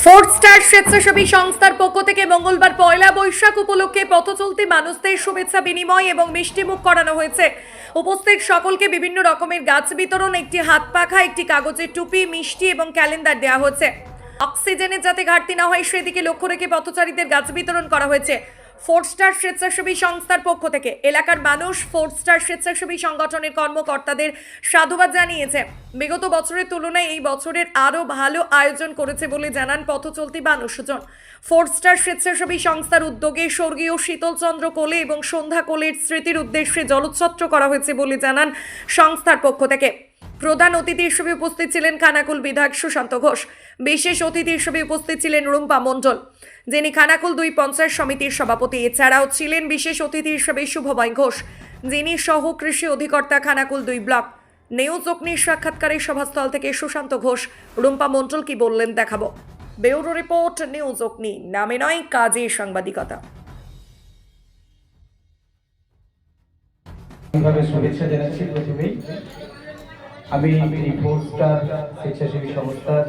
Fourth star স্বেচ্ছাসেবী সংস্থার পক্ষ থেকে মঙ্গলবার পয়লা বৈশাখ উপলক্ষে পথ চলতি মানুষদের শুভেচ্ছা বিনিময় এবং মিষ্টিমুখ করানো হয়েছে। উপস্থিত সকলকে বিভিন্ন রকমের গাছ বিতরণ, একটি হাত পাখা, একটি কাগজের টুপি, মিষ্টি এবং ক্যালেন্ডার দেওয়া হয়েছে। অক্সিজেনের যাতে ঘাটতি না হয়, সেদিকে লক্ষ্য রেখে পথচারীদের গাছ বিতরণ করা হয়েছে। ফোর্থ স্টার স্বেচ্ছাসেবী সংস্থার পক্ষ থেকে। এলাকার মানুষ ফোর স্টার স্বেচ্ছাসেবী সংগঠনের কর্মকর্তাদের সাধুবাদ জানিয়েছে। বিগত বছরের তুলনায় এই বছরের আরও ভালো আয়োজন করেছে বলে জানান পথচলতি মানুষজন। ফোর স্টার স্বেচ্ছাসেবী সংস্থার উদ্যোগে স্বর্গীয় শীতলচন্দ্র কোলে এবং সন্ধ্যা কোলের স্মৃতির উদ্দেশ্যে জলোচ্ছত্র করা হয়েছে বলে জানান সংস্থার পক্ষ থেকে। প্রধান অতিথি হিসেবে উপস্থিত ছিলেন খানাকুল বিধায়ক সুশান্ত ঘোষ। বিশেষ অতিথি হিসেবে উপস্থিত ছিলেন রুম্পা মণ্ডল। যিনি খানাকুল দুই পঞ্চায়েত সমিতির সভাপতি, এছাড়াও ছিলেন বিশেষ অতিথি হিসেবে শুভময় ঘোষ। যিনি সহ কৃষি অধিকর্তা খানাকুল দুই ব্লক। নিউজ অগ্নির সাক্ষাৎকারের সভাস্থল থেকে সুশান্ত ঘোষ। রুম্পা মণ্ডল কি বললেন দেখাবো। ব্যুরো রিপোর্ট, নিউজ অগ্নি। নামে নয় কাজে সাংবাদিকতা। শুভেচ্ছা জানাচ্ছি প্রথমেই। আমি এই স্বেচ্ছাসেবী সংস্থার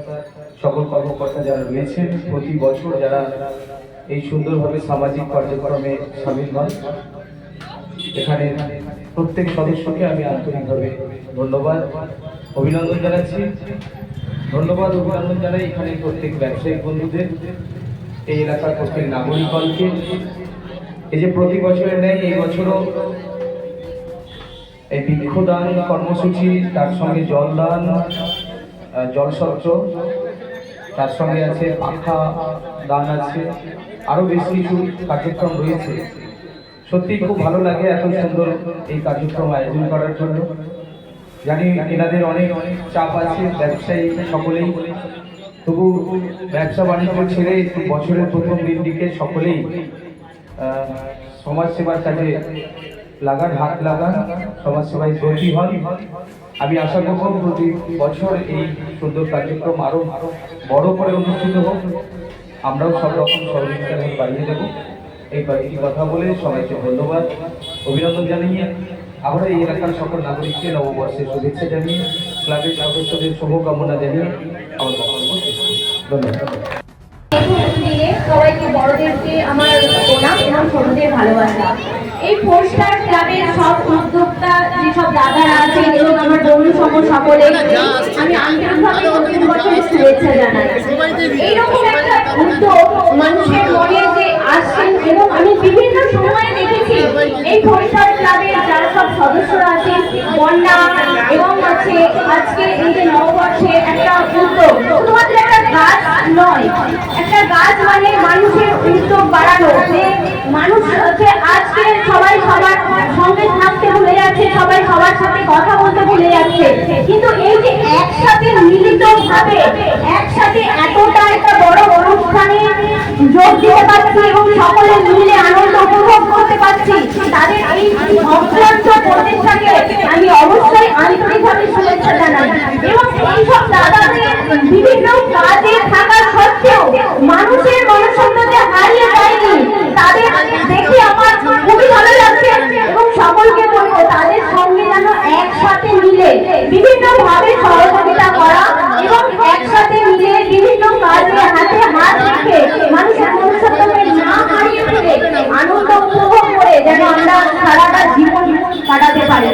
সকল কর্মকর্তা যারা রয়েছেন, প্রতি বছর যারা এই সুন্দরভাবে সামাজিক কার্যক্রমে সামিল হন, এখানে প্রত্যেক সদস্যকে আমি আন্তরিকভাবে ধন্যবাদ, অভিনন্দন জানাচ্ছি। ধন্যবাদ, অভিনন্দন জানাই এখানে প্রত্যেক ব্যবসায়িক বন্ধুদের, এই এলাকার প্রত্যেক নাগরিকগণকে। এই যে প্রতি বছরের নেয় এই বছরও এই বৃক্ষদান কর্মসূচি, তার সঙ্গে জলদান জলসত্র তার সঙ্গে আছে পাখা দান আছে, আরও বেশ কিছু কার্যক্রম রয়েছে। সত্যি খুব ভালো লাগে এত সুন্দর এই কার্যক্রম আয়োজন করার জন্য। জানি এনাদের অনেক অনেক চাপ আছে, ব্যবসায়ী সকলেই। তবু ব্যবসা বাণিজ্য ছেড়ে বছরের প্রথম দিন দিকে সকলেই সমাজসেবার কাজে লাগান, হাত লাগান সমাজসেবায় ব্রতী হন। আমি আশা করব প্রতি বছর এই সুন্দর কার্যক্রম আরও বড় করে অনুষ্ঠিত হোক। আমরাও সব রকম সহযোগিতা বাড়িয়ে দেবো এই কয়েকটি কথা বলে সবাইকে ধন্যবাদ। অভিনন্দন জানিয়ে আমরা এই এলাকার সকল নাগরিককে নববর্ষের শুভেচ্ছা জানিয়ে ক্লাবের সদস্যদের শুভকামনা জানিয়ে আমার। ধন্যবাদ। সবাইকে বড়দেরকে আমার প্রণাম এবং ভালোবাসা। এই পোস্টার ক্লাবের সব উদ্যোক্তা যেসব দাদারা আছেন এবং আমার বন্ধু সম সকলে আমি আন্তরিকভাবে নতুন বছরের শুভেচ্ছা জানাই। এইরকম একটা উদ্যোগ মানুষের মনে যে আসছেন এবং আমি বিভিন্ন সময়ে দেখেছি এই পোস্টার ক্লাবের যারা সব সদস্যরা আছেন বন্যা এবং আছে আজকে এই যে নববর্ষে একটা উদ্যোগ। শুধুমাত্র একটা গাছ নয় একটা গাছ মানে মানুষের উদ্যোগ বাড়ানো যে মানুষ হচ্ছে আজকে সবাই সবার সঙ্গে থাকতে ভুলে যাচ্ছে সবাই সবার সাথে ভুলে যাচ্ছে। কিন্তু এই যে একসাথে মিলিত ভাবে একসাথে এতটা একটা বড় অনুষ্ঠানে যোগ দিতে পারছি এবং সকলে মিলে আনন্দ উপভোগ করতে পারছি, তাদের এই অক্লান্ত প্রচেষ্টাকে আমি অবশ্যই আন্তরিকভাবে শুভেচ্ছা জানাই। এবং এইসব দাদাদের বিভিন্ন কাজে থাকা সত্ত্বেও মানুষের মনুষ্যত্বকে হারিয়ে যায়নি তাদের দেখে আমার খুবই ভালো লাগছে এবং সকলকে বলব তাদের সঙ্গে যেন একসাথে মিলে বিভিন্ন ভাবে সহযোগিতা করা এবং একসাথে মিলে হাতে হাত রেখে মানুষের না হারিয়ে ফেলে আনন্দ উপভোগ করে যেন আমরা সারাটা জীবন কাটাতে পারি।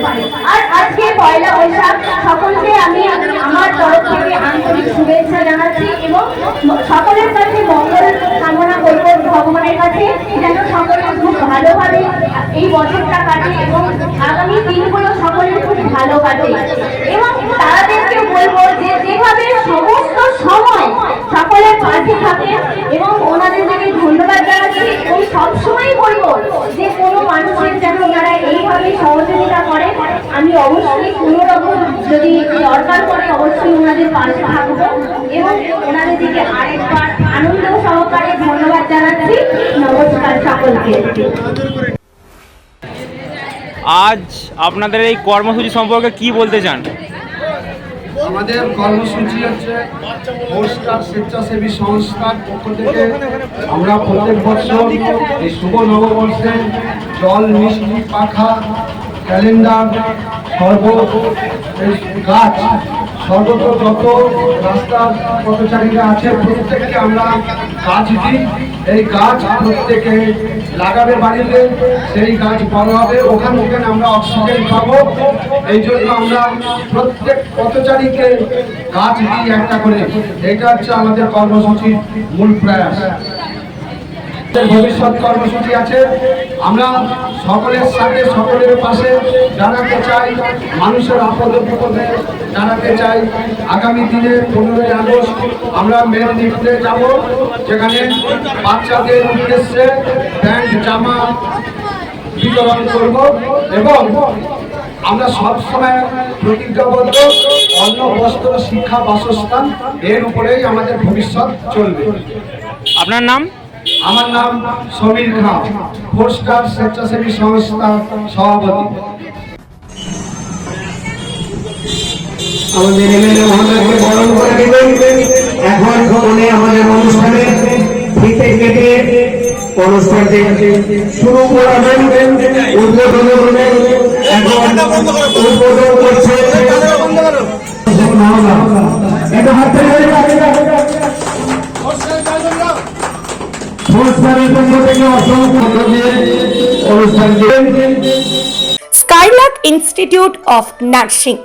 আর আজকে পয়লা বৈশাখ, সকলকে আমি আমার তরফ থেকে আন্তরিক শুভেচ্ছা জানাচ্ছি এবং সকলের কাছে মঙ্গল কামনা করব ভগবানের কাছে। যেন সকলে খুব ভালোভাবে এই বছরটা কাটে এবং আগামী দিনগুলো সকলের খুব ভালো কাটে। এবং তাদেরকে বলব যে যেভাবে সমস্ত সময় সকলের পাশে থাকে এবং ওনাদের থেকে ধন্যবাদ জানাচ্ছি এবং সবসময় বলব যে কোনো মানুষের যেন ওনারা এইভাবে সহযোগিতা করে আমি অবশ্যই কোনো রকম যদি দরকার পড়ে অবশ্যই ওনাদের পাশে থাকব এবং ওনাদের দিকে আরেকবার আনন্দ সহকারে ধন্যবাদ জানাচ্ছি। নমস্কার সকলকে। আজ আপনাদের এই কর্মসূচি সম্পর্কে কি বলতে চান? আমাদের কর্মসূচি হচ্ছে পোস্টার স্বেচ্ছাসেবী সংস্থার পক্ষ থেকে আমরা প্রত্যেক বছর এই শুভ নববর্ষে জল মিষ্টি পাখা ক্যালেন্ডার সর্ব গাছ সর্বত্র যত রাস্তার পথচারীরা আছে প্রত্যেককে আমরা গাছ দিই। এই গাছ প্রত্যেকে লাগাবে বাড়িতে, সেই গাছ বড় হবে, ওখান থেকে আমরা অক্সিজেন পাবো। এই জন্য আমরা প্রত্যেক পথচারীকে গাছ দিই একটা করে। এটা হচ্ছে আমাদের কর্মসূচির মূল প্রয়াস। ভবিষ্যৎ কর্মসূচি আছে। আমরা সকলের সাথে, সকলের পাশে দাঁড়াতে চাই। মানুষের আপদ বিপদে দাঁড়াতে চাই। আগামী দিনে পনেরোই আগস্ট আমরা মেদিনীপুরে যাব, যেখানে বাচ্চাদের উদ্দেশ্যে প্যান্ট, জামা বিতরণ করব এবং আমরা সবসময় প্রতিজ্ঞাবদ্ধ, অন্ন, বস্ত্র, শিক্ষা, বাসস্থান, এর উপরেই আমাদের ভবিষ্যৎ চলবে। আপনার নাম? আমার নাম সমীর খান ফোর স্টার স্বেচ্ছাসেবী সংস্থা সভাপতি। আমাদের এমএলএ মহোদয়কে বরণ করে দেবেন। এখন উনি আমাদের অনুষ্ঠানে ফিতে কেটে অনুষ্ঠানটি শুরু করাবেন। উদ্বোধন করবেন। এখন উদ্বোধন করছে এটা হাত থেকে পক্ষ থেকে অসংখ্য দিয়ে Skylark institute of nursing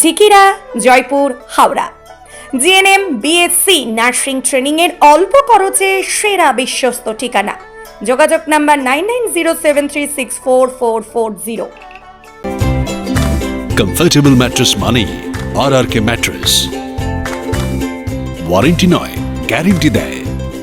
Jhikira Jaipur Howrah. GNM BSc nursing ট্রেনিংয়ের অল্প খরচে সেরা বিশ্বস্ত ঠিকানা। যোগাযোগ number nine nine zero seven three six four four four zero. Comfortable mattress মানেই R R K mattress warranty নয় গ্যারেন্টি দেয়।